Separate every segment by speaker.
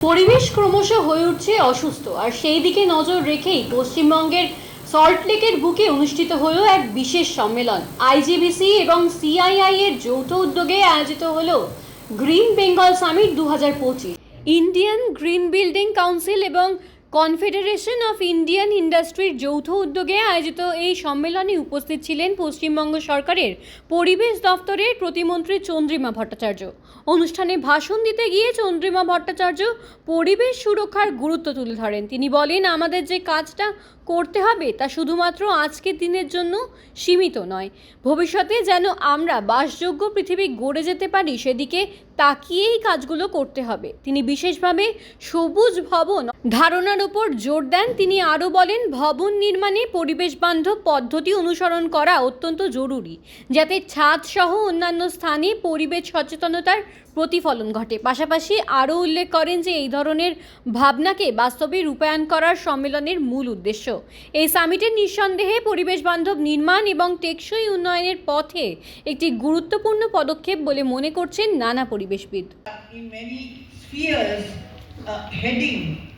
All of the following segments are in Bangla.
Speaker 1: পরিবেশ ক্রমশ হয়ে উঠছে অসুস্থ। আর সেই দিকে নজর রেখেই পশ্চিমবঙ্গের সল্টলেকের বুকে অনুষ্ঠিত হল এক বিশেষ সম্মেলন। আইজিবিসি এবং সিআইআই এর যৌথ উদ্যোগে আয়োজিত হল গ্রিন বেঙ্গল সামিট দু হাজার পঁচিশ। ইন্ডিয়ান গ্রিন বিল্ডিং কাউন্সিল এবং কনফেডারেশন অফ ইন্ডিয়ান ইন্ডাস্ট্রির যৌথ উদ্যোগে আয়োজিত এই সম্মেলনে উপস্থিত ছিলেন পশ্চিমবঙ্গ সরকারের পরিবেশ দফতরের প্রতিমন্ত্রী চন্দ্রিমা ভট্টাচার্য। অনুষ্ঠানে ভাষণ দিতে গিয়ে চন্দ্রিমা ভট্টাচার্য পরিবেশ সুরক্ষার গুরুত্ব তুলে ধরেন। তিনি বলেন, আমাদের যে কাজটা করতে হবে তা শুধুমাত্র আজকের দিনের জন্য সীমিত নয়। ভবিষ্যতে যেন আমরা বাসযোগ্য পৃথিবী গড়ে যেতে পারি, সেদিকে তাকিয়েই কাজগুলো করতে হবে। তিনি বিশেষভাবে সবুজ ভবন ধারণার উপর জোর দেন। তিনি আরও বলেন ভবন নির্মাণে পরিবেশ বান্ধব পদ্ধতি অনুসরণ করা অত্যন্ত জরুরি যাতে ছাদ সহ অন্যান্য স্থানে পরিবেশ সচেতনতার প্রতিফলন ঘটে। পাশাপাশি আরও উল্লেখ করেন যে এই ধরনের ভাবনাকে বাস্তবে রূপায়ণ করার সম্মেলনের মূল উদ্দেশ্য। এই সামিটের নিঃসন্দেহে পরিবেশ বান্ধব নির্মাণ এবং টেকসই উন্নয়নের পথে একটি গুরুত্বপূর্ণ পদক্ষেপ বলে মনে করছেন নানা পরিবেশবিদ।
Speaker 2: Uh, heading.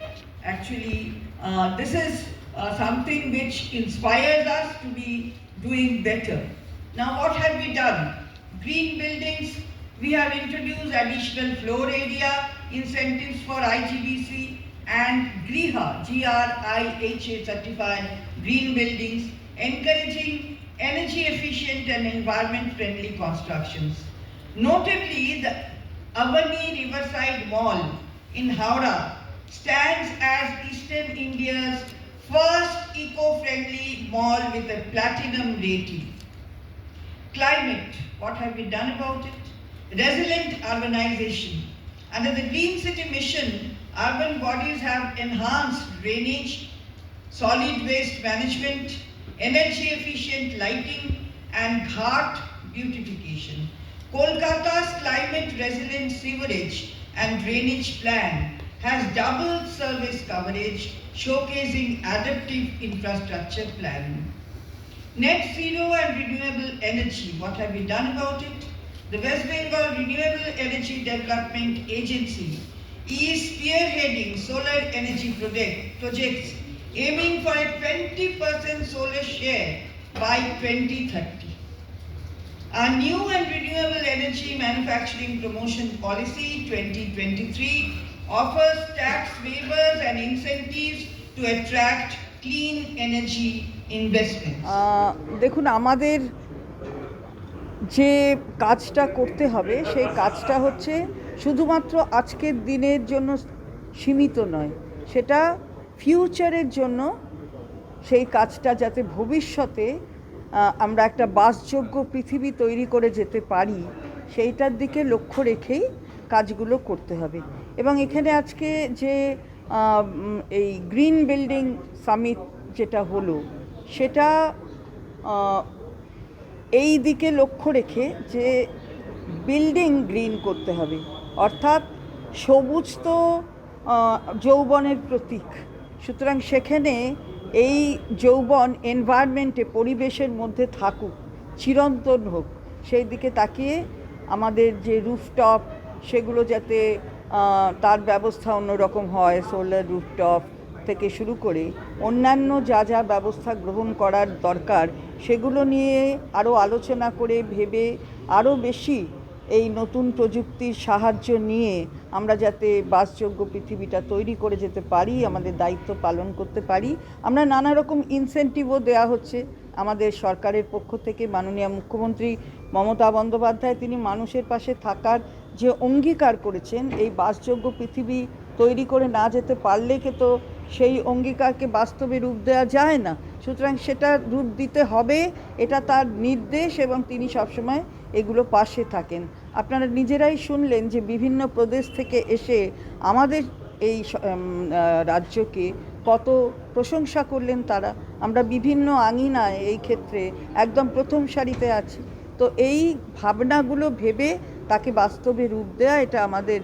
Speaker 2: Actually, uh, this is uh, something which inspires us to be doing better. Now, what have we done? Green buildings, we have introduced additional floor area incentives for IGBC and GRIHA, G-R-I-H-A certified green buildings, encouraging energy efficient and environment friendly constructions. Notably, the Avani Riverside Mall in Howrah stands as Eastern India's first eco-friendly mall with a platinum rating. Climate, what have we done about it? Resilient urbanization. Under the Green City Mission, urban bodies have enhanced drainage, solid waste management, energy efficient lighting, and ghat beautification. Kolkata's climate resilient sewerage and drainage plan has doubled service coverage, showcasing adaptive infrastructure planning. Net zero and renewable energy, what have we done about it? The West Bengal Renewable Energy Development Agency is spearheading solar energy project, projects aiming for a 20% solar share by 2030. Our new and renewable energy manufacturing promotion policy 2023 offers tax waivers and incentives to attract clean energy investments.
Speaker 3: দেখুন, আমাদের যে কাজটা করতে হবে, সেই কাজটা হচ্ছে শুধুমাত্র আজকের দিনের জন্য সীমিত নয়, সেটা ফিউচারের জন্য সেই কাজটা যাতে ভবিষ্যতে আমরা একটা বাসযোগ্য পৃথিবী তৈরি করে যেতে পারি, সেইটার দিকে লক্ষ্য রেখেই কাজগুলো করতে হবে এবং এখানে আজকে যে এই গ্রিন বিল্ডিং সামিট যেটা হলো, সেটা এই দিকে লক্ষ্য রেখে যে বিল্ডিং গ্রিন করতে হবে। অর্থাৎ সবুজ তো যৌবনের প্রতীক। সুতরাং সেখানে এই যৌবন এনভায়রনমেন্টে, পরিবেশের মধ্যে থাকুক, চিরন্তন হোক, সেই দিকে তাকিয়ে আমাদের যে রুফটপ, সেগুলো যাতে তার ব্যবস্থা অন্যরকম হয়, সোলার রুফটপ থেকে শুরু করে অন্যান্য যা যা ব্যবস্থা গ্রহণ করার দরকার, সেগুলো নিয়ে আরও আলোচনা করে ভেবে আরও বেশি এই নতুন প্রযুক্তির সাহায্য নিয়ে আমরা যাতে বাসযোগ্য পৃথিবীটা তৈরি করে যেতে পারি, আমাদের দায়িত্ব পালন করতে পারি। আমরা নানা রকম ইনসেন্টিভও দেওয়া হচ্ছে। আমাদের সরকারের পক্ষ থেকে মাননীয় মুখ্যমন্ত্রী মমতা বন্দ্যোপাধ্যায়, তিনি মানুষের পাশে থাকার যে অঙ্গীকার করেছেন, এই বাসযোগ্য পৃথিবী তৈরি করে না যেতে পারলে কে তো সেই অঙ্গীকারকে বাস্তবে রূপ দেওয়া যায় না? সুতরাং সেটা রূপ দিতে হবে, এটা তার নির্দেশ এবং তিনি সবসময় এগুলো পাশে থাকেন। আপনারা নিজেরাই শুনলেন যে বিভিন্ন প্রদেশ থেকে এসে আমাদের এই রাজ্যকে কত প্রশংসা করলেন তারা। আমরা বিভিন্ন আঙিনায় এই ক্ষেত্রে একদম প্রথম সারিতে আছি। তো এই ভাবনাগুলো ভেবে তাকে বাস্তবে রূপ দেওয়া এটা আমাদের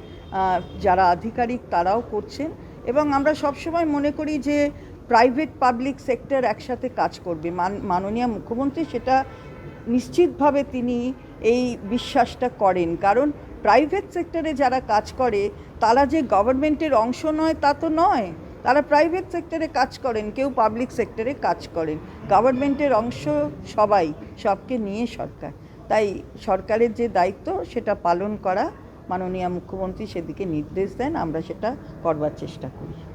Speaker 3: যারা আধিকারিক তারাও করছেন। এবং আমরা সবসময় মনে করি যে প্রাইভেট পাবলিক সেক্টর একসাথে কাজ করবে। মান, মাননীয় মুখ্যমন্ত্রী সেটা নিশ্চিতভাবে তিনি এই বিশ্বাসটা করেন। কারণ প্রাইভেট সেক্টরে যারা কাজ করে, তারা যে গভর্নমেন্টের অংশ নয় তা তো নয়। তারা প্রাইভেট সেক্টরে কাজ করেন, কেউ পাবলিক সেক্টরে কাজ করেন। গভর্নমেন্টের অংশ সবাই, সবকে নিয়ে সরকার। তাই সরকারের যে দায়িত্ব, সেটা পালন করা মাননীয় মুখ্যমন্ত্রী সেদিকে নির্দেশ দেন, আমরা সেটা করবার চেষ্টা করি।